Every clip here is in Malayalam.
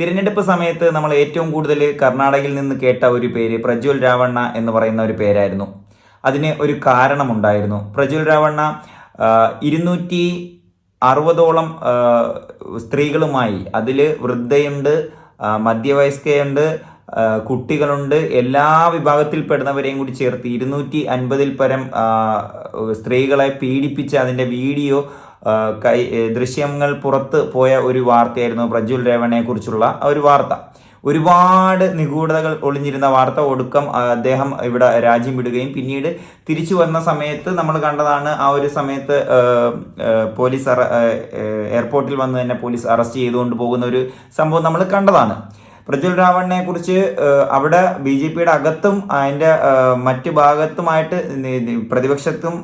തിരഞ്ഞെടുപ്പ് സമയത്ത് നമ്മൾ ഏറ്റവും കൂടുതൽ കർണാടകയിൽ നിന്ന് കേട്ട ഒരു പേര് പ്രജ്വൽ രാവണ്ണ എന്ന് പറയുന്ന ഒരു പേരായിരുന്നു. അതിന് ഒരു കാരണമുണ്ടായിരുന്നു. പ്രജ്വൽ രാവണ്ണ ഇരുന്നൂറ്റി അറുപതോളം സ്ത്രീകളുമായി അതിൽ വൃദ്ധയുണ്ട് മധ്യവയസ്കയുണ്ട് കുട്ടികളുണ്ട് എല്ലാ വിഭാഗത്തിൽപ്പെടുന്നവരെയും കൂടി ചേർത്ത് ഇരുന്നൂറ്റി അൻപതിൽ പരം സ്ത്രീകളെ പീഡിപ്പിച്ച് അതിന്റെ വീഡിയോ കൈ ദൃശ്യങ്ങൾ പുറത്ത് പോയ ഒരു വാർത്തയായിരുന്നു പ്രജ്വൽ രേവണയെ കുറിച്ചുള്ള ഒരു വാർത്ത. ഒരുപാട് നിഗൂഢതകൾ ഒളിഞ്ഞിരുന്ന വാർത്ത ഒടുക്കം അദ്ദേഹം ഇവിടെ രാജ്യം വിടുകയും പിന്നീട് തിരിച്ചു വന്ന സമയത്ത് നമ്മൾ കണ്ടതാണ് ആ ഒരു സമയത്ത് പോലീസ് എയർപോർട്ടിൽ വന്ന് തന്നെ പോലീസ് അറസ്റ്റ് ചെയ്തുകൊണ്ട് പോകുന്ന ഒരു സംഭവം നമ്മൾ കണ്ടതാണ്. പ്രജ്വൽ രാവണിനെ കുറിച്ച് അവിടെ ബി ജെ പിയുടെ അകത്തും അതിന്റെ മറ്റു ഭാഗത്തുമായിട്ട് പ്രതിപക്ഷത്തും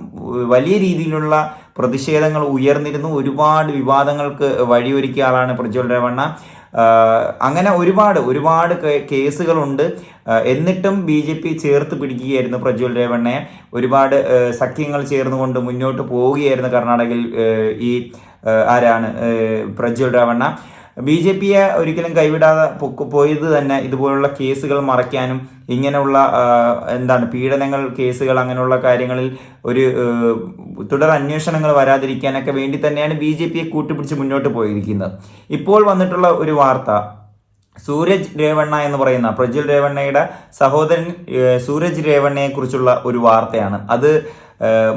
വലിയ രീതിയിലുള്ള പ്രതിഷേധങ്ങൾ ഉയർന്നിരുന്നു. ഒരുപാട് വിവാദങ്ങൾക്ക് വഴിയൊരുക്കിയ ആളാണ് പ്രജ്വൽ രവണ്ണ. അങ്ങനെ ഒരുപാട് ഒരുപാട് കേസുകളുണ്ട്. എന്നിട്ടും ബി ജെ പി ചേർത്ത് പിടിക്കുകയായിരുന്നു പ്രജ്വൽ രേവണ്ണയെ. ഒരുപാട് സഖ്യങ്ങൾ ചേർന്നുകൊണ്ട് മുന്നോട്ട് പോവുകയായിരുന്നു കർണാടകയിൽ ഈ ആരാണ് പ്രജ്വൽ രവണ്ണ. ബി ജെ പിയെ ഒരിക്കലും കൈവിടാതെ പോയത് തന്നെ ഇതുപോലുള്ള കേസുകൾ മറയ്ക്കാനും ഇങ്ങനെയുള്ള എന്താണ് പീഡനങ്ങൾ കേസുകൾ അങ്ങനെയുള്ള കാര്യങ്ങളിൽ ഒരു തുടർ അന്വേഷണങ്ങൾ വരാതിരിക്കാനൊക്കെ വേണ്ടി തന്നെയാണ് ബി ജെ പിയെ കൂട്ടുപിടിച്ച് മുന്നോട്ട് പോയിരിക്കുന്നത്. ഇപ്പോൾ വന്നിട്ടുള്ള ഒരു വാർത്ത സൂരജ് രേവണ്ണ എന്ന് പറയുന്ന പ്രജ്വൽ രേവണ്ണയുടെ സഹോദരൻ സൂരജ് രേവണ്ണയെ കുറിച്ചുള്ള ഒരു വാർത്തയാണ്. അത്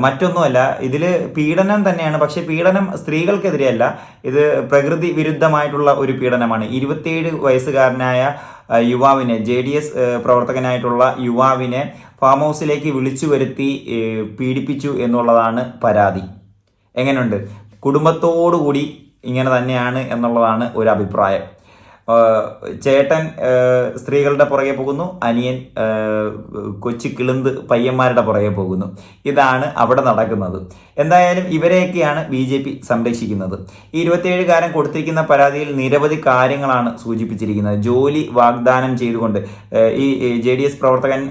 മറ്റൊന്നുമല്ല ഇതിൽ പീഡനം തന്നെയാണ്. പക്ഷേ പീഡനം സ്ത്രീകൾക്കെതിരെയല്ല. ഇത് പ്രകൃതി വിരുദ്ധമായിട്ടുള്ള ഒരു പീഡനമാണ്. ഇരുപത്തിയേഴ് വയസ്സുകാരനായ യുവാവിനെ ജെ ഡി എസ് പ്രവർത്തകനായിട്ടുള്ള യുവാവിനെ ഫാം ഹൗസിലേക്ക് വിളിച്ചു വരുത്തി പീഡിപ്പിച്ചു എന്നുള്ളതാണ് പരാതി. എങ്ങനെയുണ്ട് കുടുംബത്തോടുകൂടി ഇങ്ങനെ തന്നെയാണ് എന്നുള്ളതാണ് ഒരു അഭിപ്രായം ചേട്ടൻ സ്ത്രീകളുടെ പുറകെ പോകുന്നു. അനിയൻ കൊച്ചു കിളുന്ത് പയ്യന്മാരുടെ പുറകെ പോകുന്നു. ഇതാണ് അവിടെ നടക്കുന്നത്. എന്തായാലും ഇവരെയൊക്കെയാണ് ബി ജെ പി സംരക്ഷിക്കുന്നത്. ഈ ഇരുപത്തിയേഴുകാരൻ കൊടുത്തിരിക്കുന്ന പരാതിയിൽ നിരവധി കാര്യങ്ങളാണ് സൂചിപ്പിച്ചിരിക്കുന്നത്. ജോലി വാഗ്ദാനം ചെയ്തുകൊണ്ട് ഈ ജെ ഡി എസ് പ്രവർത്തകൻ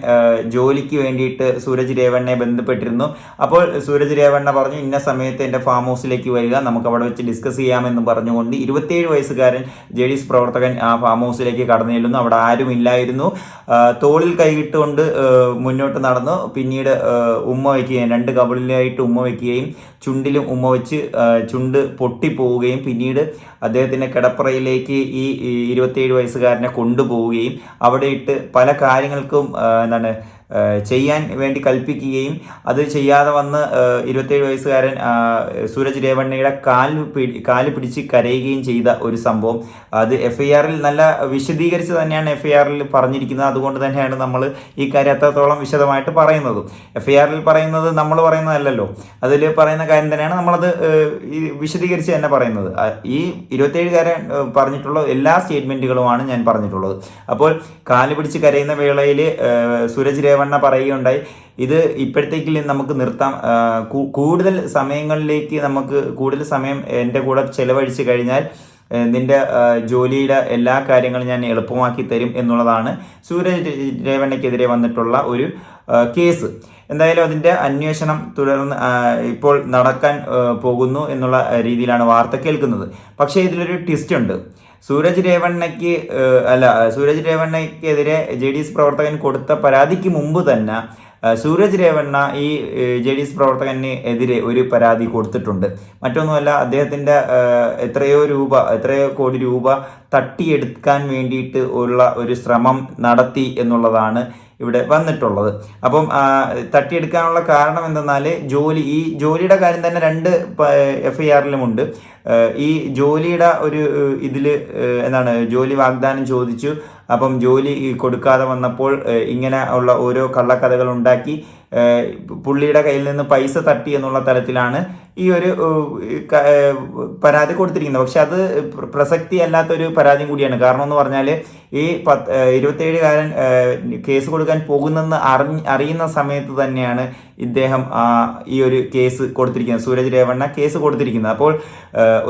ജോലിക്ക് വേണ്ടിയിട്ട് സൂരജ് രേവണ്ണയെ ബന്ധപ്പെട്ടിരുന്നു. അപ്പോൾ സൂരജ് രേവണ്ണ പറഞ്ഞു ഇന്ന സമയത്ത് എന്റെ ഫാം ഹൗസിലേക്ക് വരിക. നമുക്ക് അവിടെ വെച്ച് ഡിസ്കസ് ചെയ്യാമെന്ന് പറഞ്ഞുകൊണ്ട് ഇരുപത്തിയേഴ് വയസ്സുകാരൻ ജെ ഡി എസ് പ്രവർത്തകൻ ആ ഫാം ഹൗസിലേക്ക് കടന്നു ചെല്ലുന്നു. അവിടെ ആരും ഇല്ലായിരുന്നു. തോളിൽ കൈയിട്ടുകൊണ്ട് മുന്നോട്ട് നടന്നു. പിന്നീട് ഉമ്മ വയ്ക്കുകയും രണ്ട് കവിളിലായിട്ട് ഉമ്മ വയ്ക്കുകയും ചുണ്ടിലും ഉമ്മ വെച്ച് ചുണ്ട് പൊട്ടിപ്പോവുകയും പിന്നീട് അദ്ദേഹത്തിന്റെ കിടപ്പറയിലേക്ക് ഈ ഇരുപത്തിയേഴ് വയസ്സുകാരനെ കൊണ്ടുപോവുകയും അവിടെ ഇട്ട് പല കാര്യങ്ങൾക്കും എന്താണ് ചെയ്യാൻ വേണ്ടി കൽപ്പിക്കുകയും അത് ചെയ്യാതെ വന്ന് ഇരുപത്തേഴ് വയസ്സുകാരൻ സൂരജ് രേവണ്ണയുടെ കാൽ കാൽ പിടിച്ച് കരയുകയും ചെയ്ത ഒരു സംഭവം. അത് എഫ് ഐ ആറിൽ നല്ല വിശദീകരിച്ച് തന്നെയാണ് എഫ് ഐ ആറിൽ പറഞ്ഞിരിക്കുന്നത്. അതുകൊണ്ട് തന്നെയാണ് നമ്മൾ ഈ കാര്യം അത്രത്തോളം വിശദമായിട്ട് പറയുന്നത്. എഫ് ഐ ആറിൽ പറയുന്നത് നമ്മൾ പറയുന്നതല്ലല്ലോ. അതിൽ പറയുന്ന കാര്യം തന്നെയാണ് നമ്മളത് വിശദീകരിച്ച് തന്നെ പറയുന്നത്. ഈ ഇരുപത്തേഴുകാരൻ കാരൻ പറഞ്ഞിട്ടുള്ള എല്ലാ സ്റ്റേറ്റ്മെന്റുകളുമാണ് ഞാൻ പറഞ്ഞിട്ടുള്ളത്. അപ്പോൾ കാൽ പിടിച്ച് കരയുന്ന വേളയിൽ സൂരജ് രേവണ്ണ പറയുകയുണ്ടായി. ഇത് ഇപ്പോഴത്തേക്കിൽ നമുക്ക് നിർത്താം. കൂടുതൽ സമയങ്ങളിലേക്ക് നമുക്ക് കൂടുതൽ സമയം എന്റെ കൂടെ ചെലവഴിച്ച് കഴിഞ്ഞാൽ നിന്റെ ജോലിയുടെ എല്ലാ കാര്യങ്ങളും ഞാൻ എളുപ്പമാക്കി തരും എന്നുള്ളതാണ് സൂരജ് രേവണ്ണയ്ക്കെതിരെ വന്നിട്ടുള്ള ഒരു കേസ്. എന്തായാലും അതിന്റെ അന്വേഷണം തുടർന്ന് ഇപ്പോൾ നടക്കാൻ പോകുന്നു എന്നുള്ള രീതിയിലാണ് വാർത്ത കേൾക്കുന്നത്. പക്ഷേ ഇതിലൊരു ട്വിസ്റ്റ് ഉണ്ട്. സൂരജ് രേവണ്ണയ്ക്ക് അല്ല സൂരജ് രേവണ്ണയ്ക്കെതിരെ ജെ ഡി എസ് പ്രവർത്തകൻ കൊടുത്ത പരാതിക്ക് മുമ്പ് തന്നെ സൂരജ് രേവണ്ണ ഈ ജെ ഡി എസ് പ്രവർത്തകന് എതിരെ ഒരു പരാതി കൊടുത്തിട്ടുണ്ട്. മറ്റൊന്നുമല്ല അദ്ദേഹത്തിന്റെ എത്രയോ രൂപ എത്രയോ കോടി രൂപ തട്ടിയെടുക്കാൻ വേണ്ടിയിട്ട് ഉള്ള ഒരു ശ്രമം നടത്തി എന്നുള്ളതാണ് ഇവിടെ വന്നിട്ടുള്ളത്. അപ്പം തട്ടിയെടുക്കാനുള്ള കാരണം എന്തെന്നാൽ ജോലി ഈ ജോലിയുടെ കാര്യം തന്നെ രണ്ട് എഫ് ഐ ആറിലുമുണ്ട് ഈ ജോലിയുടെ ഒരു ഇതിൽ എന്താണ് ജോലി വാഗ്ദാനം ചോദിച്ചു. അപ്പം ജോലി കൊടുക്കാതെ വന്നപ്പോൾ ഇങ്ങനെ ഉള്ള ഓരോ കള്ളക്കഥകൾ ഉണ്ടാക്കി പുള്ളിയുടെ കയ്യിൽ നിന്ന് പൈസ തട്ടി എന്നുള്ള തലത്തിലാണ് ഈ ഒരു പരാതി കൊടുത്തിരിക്കുന്നത്. പക്ഷെ അത് പ്ര- പ്രസക്തി അല്ലാത്തൊരു പരാതിയും കൂടിയാണ്. കാരണം എന്ന് പറഞ്ഞാൽ ഈ പത്ത് ഇരുപത്തേഴുകാരൻ കേസ് കൊടുക്കാൻ പോകുന്നെന്ന് അറിഞ്ഞ് അറിയുന്ന സമയത്ത് തന്നെയാണ് ഇദ്ദേഹം ഈ ഒരു കേസ് കൊടുത്തിരിക്കുന്നത്. സൂരജ് രേവണ്ണ കേസ് കൊടുത്തിരിക്കുന്നത്. അപ്പോൾ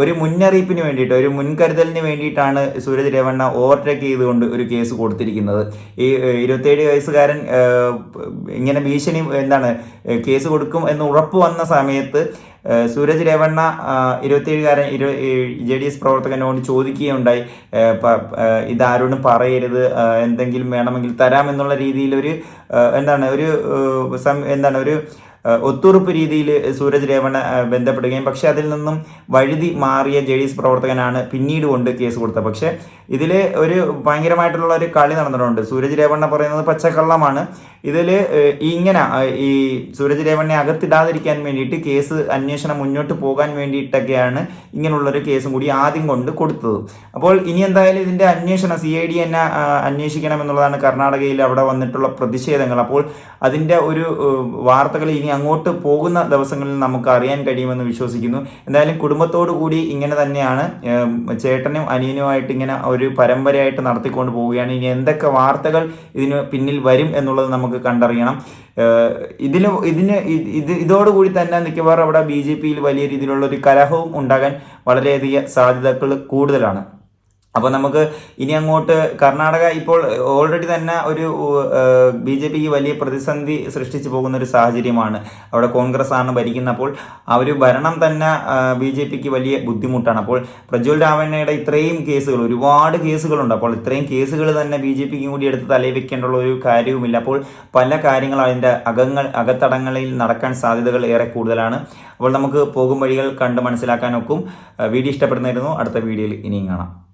ഒരു മുന്നറിയിപ്പിന് വേണ്ടിയിട്ട് ഒരു മുൻകരുതലിന് വേണ്ടിയിട്ടാണ് സൂരജ് രേവണ്ണ ഓവർടേക്ക് ചെയ്തുകൊണ്ട് ഒരു കേസ് കൊടുത്തിരിക്കുന്നത്. ഈ ഇരുപത്തേഴ് വയസ്സുകാരൻ ഇങ്ങനെ ഭീഷണി എന്താണ് കേസ് കൊടുക്കും എന്ന് ഉറപ്പ് വന്ന സമയത്ത് സൂരജ് രേവണ്ണ ഇരുപത്തിയേഴുകാരൻ ഇരു ജെ ഡി എസ് പ്രവർത്തകനോട് ചോദിക്കുകയുണ്ടായി ഇതാരോടും പറയരുത് എന്തെങ്കിലും വേണമെങ്കിൽ തരാം എന്നുള്ള രീതിയിലൊരു ഒരു എന്താണ് ഒരു എന്താണ് ഒരു ഒത്തുറപ്പ് രീതിയിൽ സൂരജ് രേവണ ബന്ധപ്പെടുകയും പക്ഷേ അതിൽ നിന്നും വഴുതി മാറിയ ജെ പ്രവർത്തകനാണ് പിന്നീട് കൊണ്ട് കേസ് കൊടുത്തത്. പക്ഷേ ഇതിൽ ഒരു ഭയങ്കരമായിട്ടുള്ള ഒരു കളി നടന്നിട്ടുണ്ട്. സൂരജ് രേവണ പറയുന്നത് പച്ചക്കള്ളമാണ്. ഇതിൽ ഇങ്ങനെ ഈ സൂരജ് രേവണ്ണെ അകത്തിടാതിരിക്കാൻ വേണ്ടിയിട്ട് കേസ് അന്വേഷണം മുന്നോട്ട് പോകാൻ വേണ്ടിയിട്ടൊക്കെയാണ് ഇങ്ങനെയുള്ളൊരു കേസും കൂടി ആദ്യം കൊണ്ട് കൊടുത്തത്. അപ്പോൾ ഇനി എന്തായാലും ഇതിന്റെ അന്വേഷണം സി ഐ ഡി എന്നെ അന്വേഷിക്കണം എന്നുള്ളതാണ് കർണാടകയിൽ അവിടെ വന്നിട്ടുള്ള പ്രതിഷേധങ്ങൾ. അപ്പോൾ അതിന്റെ ഒരു വാർത്തകൾ ഇനി അങ്ങോട്ട് പോകുന്ന ദിവസങ്ങളിൽ നമുക്ക് അറിയാൻ കഴിയുമെന്ന് വിശ്വസിക്കുന്നു. എന്തായാലും കുടുംബത്തോടു കൂടി ഇങ്ങനെ തന്നെയാണ് ചേട്ടനും അനിയനുമായിട്ട് ഇങ്ങനെ ഒരു പരമ്പരയായിട്ട് നടത്തിക്കൊണ്ട് പോവുകയാണ്. ഇനി എന്തൊക്കെ വാർത്തകൾ ഇതിന് പിന്നിൽ വരും എന്നുള്ളത് നമുക്ക് കണ്ടറിയണം. ഇതിന് ഇതിന് ഇത് ഇത് ഇതോടുകൂടി തന്നെ മിക്കവാറും അവിടെ ബി ജെ പിയിൽ വലിയ രീതിയിലുള്ള ഒരു കലഹവും ഉണ്ടാകാൻ വളരെയധികം സാധ്യതകൾ കൂടുതലാണ്. അപ്പോൾ നമുക്ക് ഇനി അങ്ങോട്ട് കർണാടക ഇപ്പോൾ ഓൾറെഡി തന്നെ ഒരു ബി ജെ പിക്ക് വലിയ പ്രതിസന്ധി സൃഷ്ടിച്ചു പോകുന്ന ഒരു സാഹചര്യമാണ്. അവിടെ കോൺഗ്രസ് ആണ് ഭരിക്കുന്നപ്പോൾ ആ ഒരു ഭരണം തന്നെ ബി ജെ പിക്ക് വലിയ ബുദ്ധിമുട്ടാണ്. അപ്പോൾ പ്രജ്വൽ രാമണ്ണയുടെ ഇത്രയും കേസുകൾ ഒരുപാട് കേസുകളുണ്ട്. അപ്പോൾ ഇത്രയും കേസുകൾ തന്നെ ബി ജെ പിക്കും കൂടി എടുത്ത് തലയിൽ വെക്കേണ്ടുള്ള ഒരു കാര്യവുമില്ല. അപ്പോൾ പല കാര്യങ്ങളും അതിന്റെ അകങ്ങൾ അകത്തടങ്ങളിൽ നടക്കാൻ സാധ്യതകൾ ഏറെ കൂടുതലാണ്. അപ്പോൾ നമുക്ക് പോകും വഴികൾ കണ്ട് മനസ്സിലാക്കാനൊക്കും. വീഡിയോ ഇഷ്ടപ്പെടുന്നതായിരുന്നു അടുത്ത വീഡിയോയിൽ ഇനിയും കാണാം.